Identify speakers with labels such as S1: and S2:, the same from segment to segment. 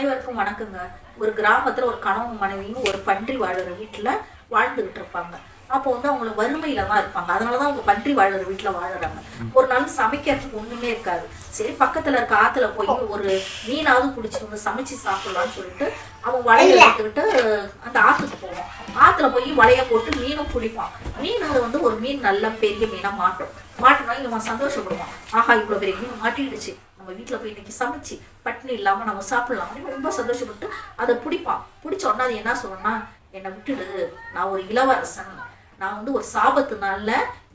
S1: அனைவருக்கும் வணக்கங்க. ஒரு கிராமத்துல ஒரு கணவன் மனைவியும் ஒரு பன்றி வாழுற வீட்டுல வாழ்ந்துகிட்டு இருப்பாங்க. அப்போ வந்து அவங்க வறுமையில தான் இருப்பாங்க. அதனாலதான் அவங்க பன்றி வாழுற வீட்டுல வாழுறாங்க. ஒரு நாள் சமைக்கிறதுக்கு ஒண்ணுமே இருக்காது. சரி பக்கத்துல இருக்க ஆத்துல போய் ஒரு மீனாவது பிடிச்சி வந்து சமைச்சு சாப்பிடலாம்னு சொல்லிட்டு அவன் வலையை எடுத்துக்கிட்டு அந்த ஆத்துக்கு போவான். ஆத்துல போய் வலைய போட்டு மீனும் பிடிப்பான். மீன் வந்து ஒரு மீன் நல்ல பெரிய மீனா மாட்டும். மாட்டினா இவன் சந்தோஷப்படுவான். ஆஹா இவ்வளவு பெரிய மீன் மாட்டிடுச்சு. நம்ம வீட்டில் போய் இன்னைக்கு சமைச்சு பட்டினி இல்லாமல் நம்ம சாப்பிடலாம் அப்படின்னு ரொம்ப சந்தோஷப்பட்டு அதை பிடிப்பான். பிடிச்ச உடனே அது என்ன சொல்லணும்னா என்னை விட்டுடு நான் ஒரு இளவரசன். நான் வந்து ஒரு சாபத்து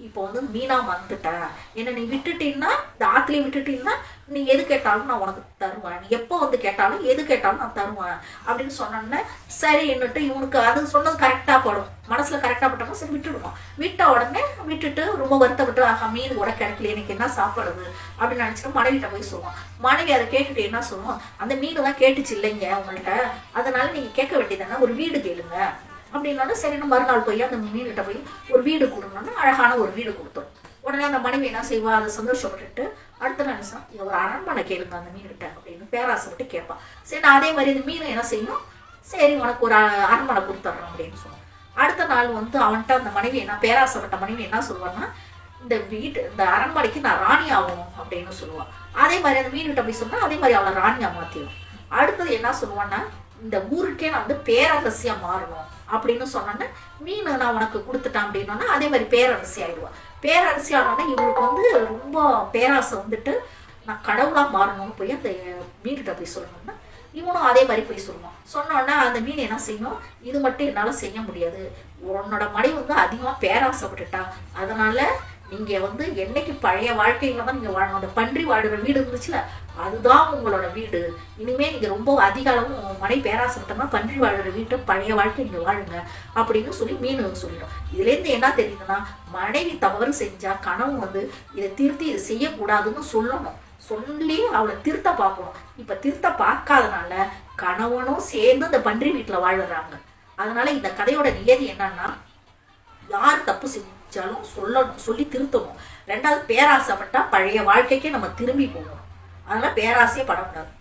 S1: இப்போ வந்து மீனா வந்துட்டேன் என்னை நீ விட்டுட்டீங்கன்னா இந்த ஆத்துலேயே விட்டுட்டீங்கன்னா நீ எது கேட்டாலும் நான் உனக்கு தருவேன். நீ எப்போ வந்து கேட்டாலும் எது கேட்டாலும் நான் தருவேன். அப்படின்னு சொன்னோன்னே சரி என்னட்டு இவனுக்கு அது சொன்னது கரெக்டாக படும் மனசில் கரெக்டாக பட்டோம்னா சரி விட்டுடுவான் விட்ட உடனே விட்டுட்டு ரொம்ப வருத்தப்பட்டு ஆஹா மீன் கூட கிடைக்கல எனக்கு என்ன சாப்பிடுறது? அப்படின்னு நினச்சிட்டு மனைவிட்ட போய் சொல்லுவான். மனைவி அதை கேட்டுட்டு என்ன சொல்லுவோம் அந்த மீன் தான் கேட்டுச்சு இல்லைங்க உங்கள்கிட்ட அதனால நீங்கள் கேட்க வேண்டியதுன்னா ஒரு வீடு கேளுங்க. அப்படின்னாலும் சரி நம்ம மறுநாள் போய் அந்த மீன்கிட்ட போய் ஒரு வீடு கொடுங்கன்னு அழகான ஒரு வீடு கொடுத்தோம். உடனே அந்த மனைவி என்ன செய்வா? அதை சந்தோஷப்பட்டுட்டு அடுத்த நிமிஷம் இது ஒரு அரண்மனை கேளுங்க அந்த மீன்கிட்ட அப்படின்னு பேராசைப்பட்டு கேட்பான் சரி நான் அதே மாதிரி இந்த மீன் என்ன செய்யும் சரி உனக்கு ஒரு அரண்மனை கொடுத்துட்றோம் அப்படின்னு சொல்லுவோம் அடுத்த நாள் வந்து அவன்கிட்ட அந்த மனைவி என்ன பேராசைப்பட்ட மனைவி என்ன சொல்லுவான்னா இந்த வீட்டு இந்த அரண்மனைக்கு நான் ராணி ஆகணும் அப்படின்னு சொல்லுவான் அதே மாதிரி அந்த மீன்கிட்ட போய் சொன்னா அதே மாதிரி அவளை ராணியா மாத்திடும் அடுத்தது என்ன சொல்லுவான்னா இந்த ஊருக்கே நான் வந்து பேரரசியா மாறணும் அப்படின்னு சொன்னோன்னே மீன் நான் உனக்கு கொடுத்துட்டேன் அப்படின்னோன்னா அதே மாதிரி பேரரசி ஆயிடுவான் பேரரசி ஆனோன்னா இவளுக்கு வந்து ரொம்ப பேராசை வந்துட்டு நான் கடவுளாக மாறணும்னு போய் அந்த மீன்கிட்ட போய் சொல்லணும்னா இவனும் அதே மாதிரி போய் சொல்லுவான். சொன்னோன்னா அந்த மீன் என்ன செய்யும்? இது மட்டும் என்னால் செய்ய முடியாது. உன்னோட மனைவி வந்து அதிகமாக பேராசைப்பட்டுட்டா. அதனால நீங்கள் வந்து என்னைக்கு பழைய வாழ்க்கையில் தான் நீங்கள் வாழணும். அந்த பன்றி வாழ்கிற வீடு இருந்துச்சுல அதுதான் உங்களோட வீடு. இனிமேல் நீங்கள் ரொம்ப அதிக அளவு மனை பேராசைப்பட்டோம்னா பன்றி வாழ்கிற வீட்டை பழைய வாழ்க்கை நீங்கள் வாழுங்க அப்படின்னு சொல்லி மீன் சொல்லிடும் இதுலேருந்து என்ன தெரியுதுன்னா மனைவி தவறு செஞ்சால் கணவன் வந்து இதை திருத்தி இதை செய்யக்கூடாதுன்னு சொல்லணும். சொல்லி அவளை திருத்த பார்க்கணும். இப்போ திருத்த பார்க்காதனால கணவனும் சேர்ந்து இந்த பன்றி வீட்டில் வாழ்கிறாங்க அதனால இந்த கதையோட நியதி என்னன்னா யார் தப்பு செஞ்சாலும் சொல்லணும் சொல்லி திருத்தணும். ரெண்டாவது பேராசைப்பட்டால் பழைய வாழ்க்கைக்கே நம்ம திரும்பி போகணும். அதனால் பேராசையே படக்கூடாது.